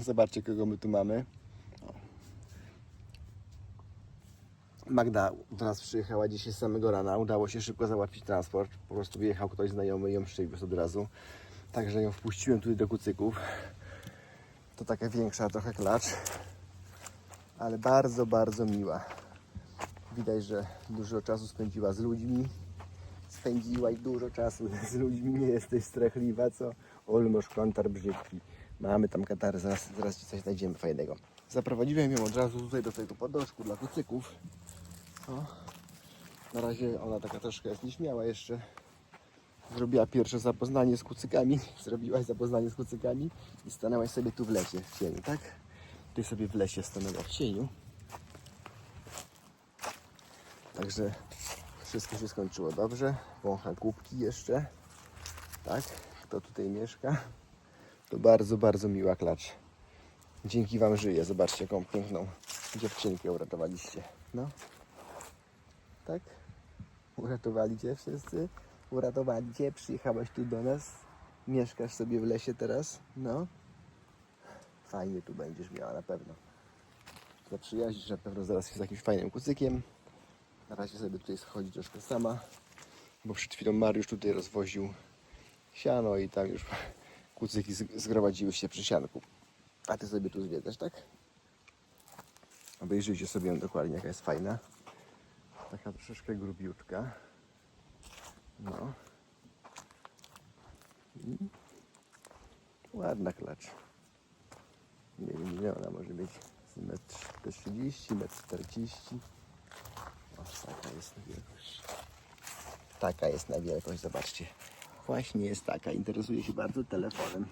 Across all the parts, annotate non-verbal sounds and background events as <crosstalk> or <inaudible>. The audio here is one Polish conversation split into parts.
Zobaczcie, kogo my tu mamy. Magda do nas przyjechała dzisiaj z samego rana. Udało się szybko załatwić transport. Po prostu wyjechał ktoś znajomy i ją przywiózł od razu. Także ją wpuściłem tutaj do kucyków. To taka większa trochę klacz. Ale bardzo, bardzo miła. Widać, że dużo czasu spędziła z ludźmi. Spędziła i dużo czasu <laughs> z ludźmi. Nie jesteś strachliwa, co? Olmosz kantar brzydki. Mamy tam katary, zaraz, zaraz ci coś znajdziemy fajnego. Zaprowadziłem ją od razu tutaj do tego podnożku dla kucyków. O. Na razie ona taka troszkę jest nieśmiała jeszcze. Zrobiła pierwsze zapoznanie z kucykami. <laughs> Zrobiłaś zapoznanie z kucykami i stanęłaś sobie tu w lesie, w cieniu, tak? Ty sobie w lesie stanęła w cieniu. Także wszystko się skończyło dobrze. Wącha kubki jeszcze. Tak? Kto tutaj mieszka? To bardzo, bardzo miła klacz. Dzięki Wam żyję. Zobaczcie, jaką piękną dziewczynkę uratowaliście. No. Tak? Uratowali Cię wszyscy? Uratowali Cię? Przyjechałaś tu do nas? Mieszkasz sobie w lesie teraz? No. Fajnie tu będziesz miała na pewno. Zaprzyjaźnisz na pewno zaraz się z jakimś fajnym kucykiem. Na razie sobie tutaj schodzi troszkę sama, bo przed chwilą Mariusz tutaj rozwoził siano i tam już kucyki zgromadziły się przy sianku. A ty sobie tu zwiedzasz, tak? Obejrzyjcie sobie dokładnie, jaka jest fajna. Taka troszeczkę grubiuczka. No. Ładna klacz. Nie wiem ile ona może być. Z metr 30, metr 40. O, taka jest na wielkość. Taka jest na wielkość, zobaczcie. Właśnie jest taka. Interesuje się bardzo telefonem.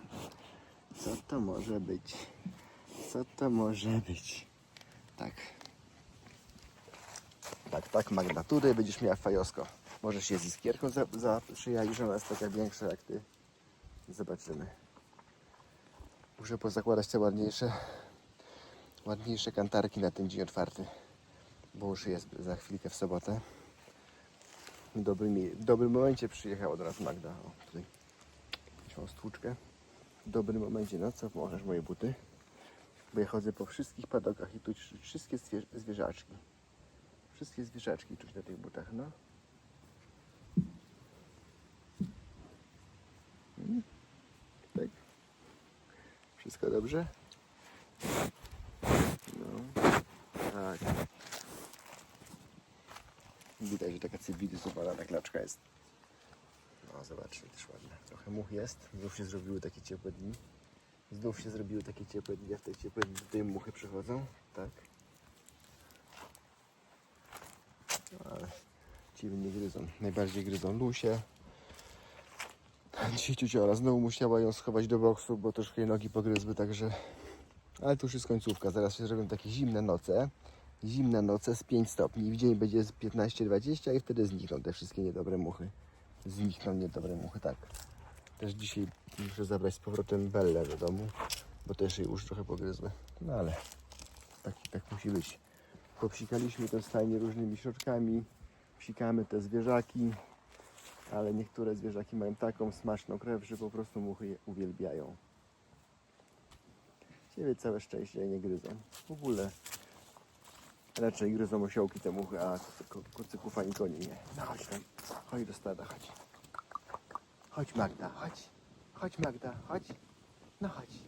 Co to może być? Co to może być? Tak. Tak, tak, Magda. Tutaj będziesz miała fajosko. Możesz się z iskierką za, za przyjaźń, że ona jest taka większa jak ty. Zobaczymy. Muszę pozakładać te ładniejsze, ładniejsze kantarki na ten dzień otwarty bo już jest za chwilkę w sobotę. W dobrym, mie- w dobrym momencie przyjechała do nas Magda. O, tutaj mam stłuczkę. W dobrym momencie, no co możesz moje buty? Bo ja chodzę po wszystkich padokach i tu wszystkie zwie- zwierzaczki. Wszystkie zwierzaczki czuć na tych butach, no. Mm. Tak. Wszystko dobrze? No. Tak. Widać, że taka cywilizowana klaczka jest. No, zobaczcie, też ładna. Trochę much jest. Znów się zrobiły takie ciepłe dni. Znów się zrobiły takie ciepłe dni, a w te ciepłe dni tutaj muchy przychodzą. Tak. No, ale dziwnie gryzą. Najbardziej gryzą lusie. <laughs> Dzisiaj ciuciora znowu musiała ją schować do boksu, bo troszkę jej nogi pogryzły, także... Ale to już jest końcówka. Zaraz się zrobią takie zimne noce zimne noce z 5 stopni. W dzień będzie z 15-20 i wtedy znikną te wszystkie niedobre muchy. Znikną niedobre muchy, tak. Też dzisiaj muszę zabrać z powrotem Bellę do domu, bo też jej już trochę pogryzły. No ale tak, tak musi być. Popsikaliśmy to stajnie różnymi środkami, psikamy te zwierzaki, ale niektóre zwierzaki mają taką smaczną krew, że po prostu muchy je uwielbiają. Ciebie całe szczęście nie gryzą. W ogóle Raczej gryzą osiołki te muchy, a kucyków ani koni nie. No chodź tam, chodź do stada, chodź. Chodź Magda, chodź. Chodź Magda, chodź. No chodź.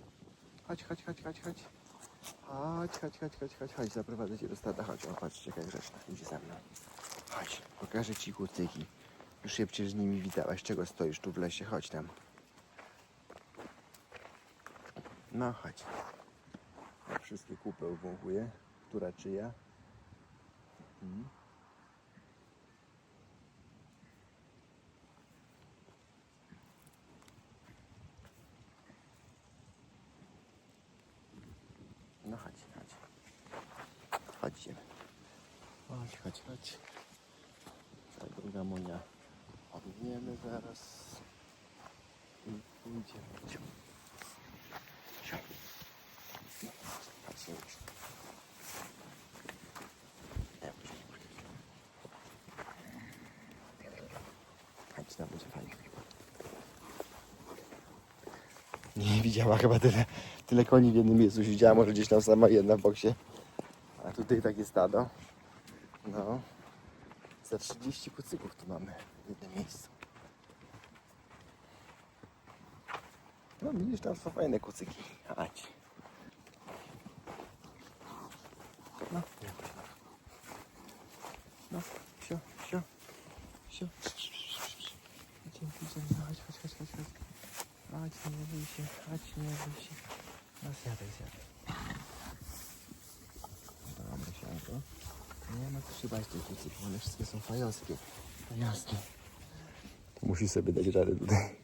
Chodź, chodź, chodź, chodź, chodź. Chodź, chodź, chodź, chodź, chodź, chodź, zaprowadzę cię do stada, chodź. O, patrzcie, jaka grzeczna, idzie za mną. Chodź, pokażę ci kucyki. Już się przecież z nimi witałaś, czego stoisz tu w lesie, chodź tam. No, chodź. Ja wszystkie kupy obwąchuję. Która czyja? Mhm. No chodź, chodź. Chodźcie. Chodź, chodź, chodź. Tego gamonia ominiemy zaraz. I pójdziemy. Ciu. Ciu. Chodź, tam będzie fajnie. nie widziała chyba tyle, tyle koni w jednym miejscu. Siedziała może gdzieś tam sama jedna w boksie. A tutaj takie stado. No. Za 30 kucyków tu mamy w jednym miejscu. No widzisz, tam są fajne kucyki. Chodź. No. No, sio, sio, sio. Idziemy, no chodź, chodź, chodź, chodź, chodź. Nie bój się, chodź, nie bój się. No zjadaj, zjadaj. Dobra, siadło. Nie ma co trzymać tych kucyków, one wszystkie są fajowskie. Fajowskie. Musi sobie dać radę tutaj.